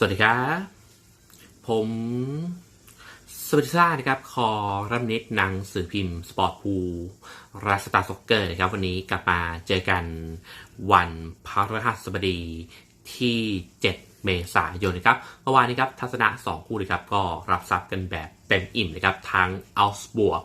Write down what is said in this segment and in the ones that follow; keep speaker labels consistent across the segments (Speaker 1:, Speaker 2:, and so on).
Speaker 1: สวัสดีครับ ผมสวัสดีซ่านะครับ คอรับนิดหนังสือพิมพ์ สปอร์ตพูราสตาร์ซ็อกเกอร์นะครับ วันนี้กลับมาเจอกันวันพฤหัสบดีที่ 7 เมษายนนะครับเมื่อวานนี้ครับทัศนะ 2 คู่นะครับ ก็รับทรัพย์กันแบบเต็มอิ่มนะครับ ทั้งอัลส์บวก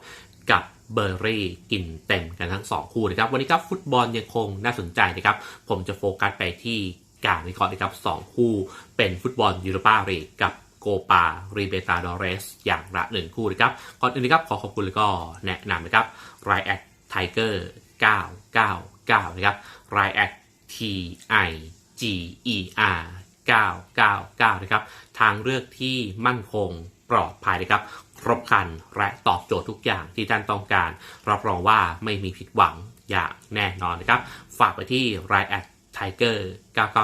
Speaker 1: กับเบอร์รี่กินเต็มกันทั้ง 2 คู่นะครับ วันนี้ครับฟุตบอลยังคงน่าสนใจนะครับ ผมจะโฟกัสไปที่ การวิเคราะห์นะครับ 2 คู่เป็นฟุตบอลยูโรปาลีกกับโกปารีเบตาดอเรส อย่างละหนึ่งคู่นะครับ ก่อนอื่นนะครับขอขอบคุณแล้วก็แนะนำนะครับไรแอดไทเกอร์999 นะครับไรแอด T I G E R 999 นะครับ ทางเลือกที่มั่นคงปลอดภัยนะครับ ครบครันและตอบโจทย์ทุกอย่างที่ท่านต้องการ รับรองว่าไม่มีผิดหวังอย่างแน่นอนนะครับ ฝากไปที่ไรแอด ไทเกอร์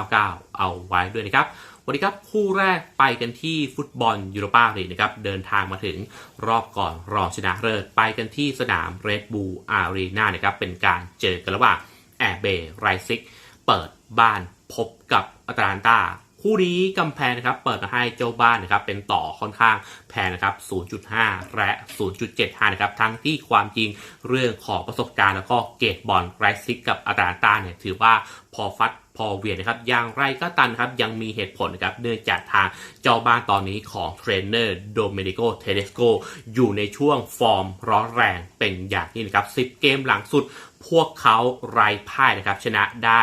Speaker 1: 999 เอาไว้ด้วยนะครับ วันนี้ครับคู่แรกไปกันที่ฟุตบอลยูโรปาลีกนะครับเดินทางมาถึงรอบก่อนรองชนะเลิศไปกันที่สนามเรดบูลอารีนานะครับเป็นการเจอกันระหว่างแอร์เบย์ไรซิกเปิดบ้านพบกับอัตแลนตา คู่นี้กำแพงนะครับเปิดให้เจ้าบ้านนะครับเป็นต่อค่อนข้างแพงนะครับ 0.5 และ 0.75 นะครับ ทั้งที่ความจริงเรื่องของประสบการณ์แล้วก็เกรดบอลไรซิกกับอัตแลนตาเนี่ยถือว่าพอฟัดพอเวียนนะครับอย่างไรก็ตันครับยังมีเหตุผลนะครับเนื่องจากทางเจ้าบ้านตอนนี้ของเทรนเนอร์โดเมนิโกเทเดสโกอยู่ในช่วงฟอร์มร้อนแรงเป็นอย่างนี้นะครับ 10 เกมหลังสุดพวกเขาไร้พ่ายนะครับชนะได้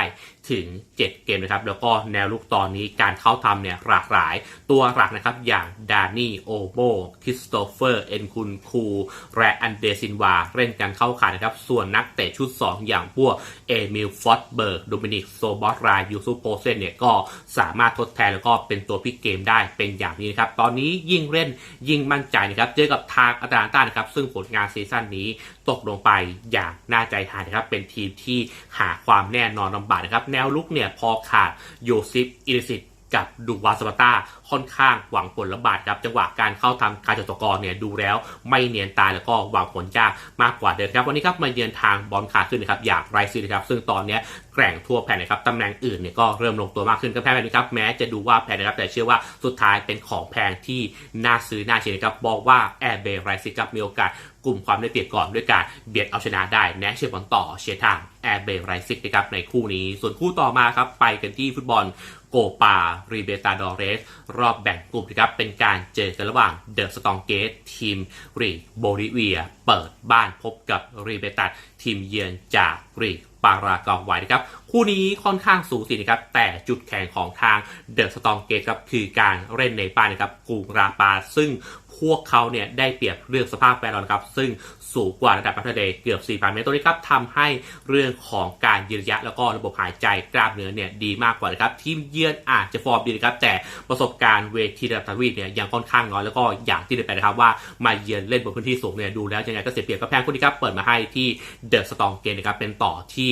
Speaker 1: ถึง 7 เกมนะครับ แล้วก็แนวลุกตอนนี้การเข้าทำเนี่ยหลากหลาย ตัวหลักนะครับ อย่างดานี่โอโบคริสโตเฟอร์ เอ็นคุนคู และอันเดซินวา เล่นกันเข้าขานะครับ ส่วนนักเตะชุด 2 อย่างพวก เอมิลฟอสเบิร์กโดมินิกโซบอสรายยูซูโปเซนเนี่ยก็สามารถทดแทนแล้วก็เป็นตัวพิกเกมได้เป็นอย่างนี้นะครับ ตอนนี้ยิ่งเล่นยิ่งมั่นใจนะครับ เจอกับทางอัตแลนตานะครับ ซึ่งผลงานซีซั่นนี้ตกลงไปอย่างน่าใจหายนะครับ เป็นทีมที่หาความแน่นอนลำบากนะครับนวลุกเนี่ยพอขาดโยซิฟอิลิสิตกับดูวาสปาต้าค่อนข้างหวังผลลำบากครับจังหวะการเข้าทำการจดตกรเนี่ยดูแล้วไม่เนียนตายแล้วก็หวังผลยากมากกว่าเดิมครับวันนี้ครับมาเยือนทางบอลขาขึ้นนะครับอยางไรซีนะครับซึ่งตอนนี้แกร่งทั่วแผ่นนะครับตำแหน่งอื่นเนี่ยก็เริ่มลงตัวมากขึ้นก็แพ้แบบนี้ครับแม้จะดูว่าแพงนะครับแต่เชื่อว่าสุดท้ายเป็นของแพงที่น่าซื้อน่าเชียร์นะครับบอกว่าแอร์เบย์ไรซีครับมีโอกาส กลุ่มความได้เปรียบก่อนด้วยการเบียดเอาชนะได้แนะเชียร์บอลต่อเชียร์ทางแอร์เบย์ไรซิกนะครับในคู่นี้ ส่วนคู่ต่อมาครับไปกันที่ฟุตบอลโกปารีเบตาดอเรส รอบแบ่งกลุ่มนะครับเป็นการเจอกันระหว่างเดอะสตองเกตทีมรีโบลิเวีย เปิดบ้านพบกับรีเบตัดทีมเยือนจากรีปารากวัยนะครับ คู่นี้ค่อนข้างสูสีนะครับ แต่จุดแข็งของทางเดอะสตองเกตครับคือการเล่นในบ้านนะครับกรุงราปาซึ่ง พวกเขาเนี่ยได้เปรียบเรื่องสภาพแวดล้อมครับ ซึ่งสูงกว่าระดับน้ำทะเลเกือบ 4,000 เมตรตัวนี้ครับทำให้เรื่องของการยืนระยะ แล้วก็ระบบหายใจกล้ามเนื้อเนี่ยดีมากกว่านะครับ ทีมเยือนอาจจะฟอร์มดีนะครับ แต่ประสบการณ์เวทีระดับทวีปเนี่ยยังค่อนข้างน้อยแล้วก็อย่างที่ได้ไปนะครับว่ามาเยือนเล่นบนพื้นที่สูงเนี่ยดูแล้วยังไงก็เสียเปรียบก็แพงคู่นี้ครับเปิดมาให้ที่เดอะสตองเกนนะครับเป็นต่อที่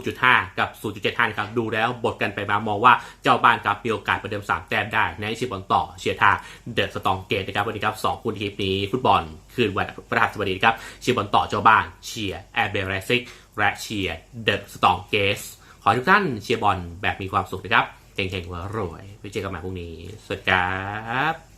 Speaker 1: 0.5 กับ 0.75นะครับดูแล้วบทกันไปมามองว่าเจ้าบ้านครับมีโอกาสประเดิม3แต้มได้ในชิบอลต่อเชียร์ทางเดอะสตองเกนนะครับวันนี้ครับสองคู่ทีมนี้ฟุตบอลคืนวันพฤหัสบดีครับเชียร์บอลต่อเจ้าบ้านเชียร์แอร์เบลเรซิกและเชียร์เดอะสตองเกสขอทุกท่านเชียร์บอลแบบมีความสุขนะครับเก่งๆหัวรวยไปเจอกันใหม่พรุ่งนี้ สวัสดีครับ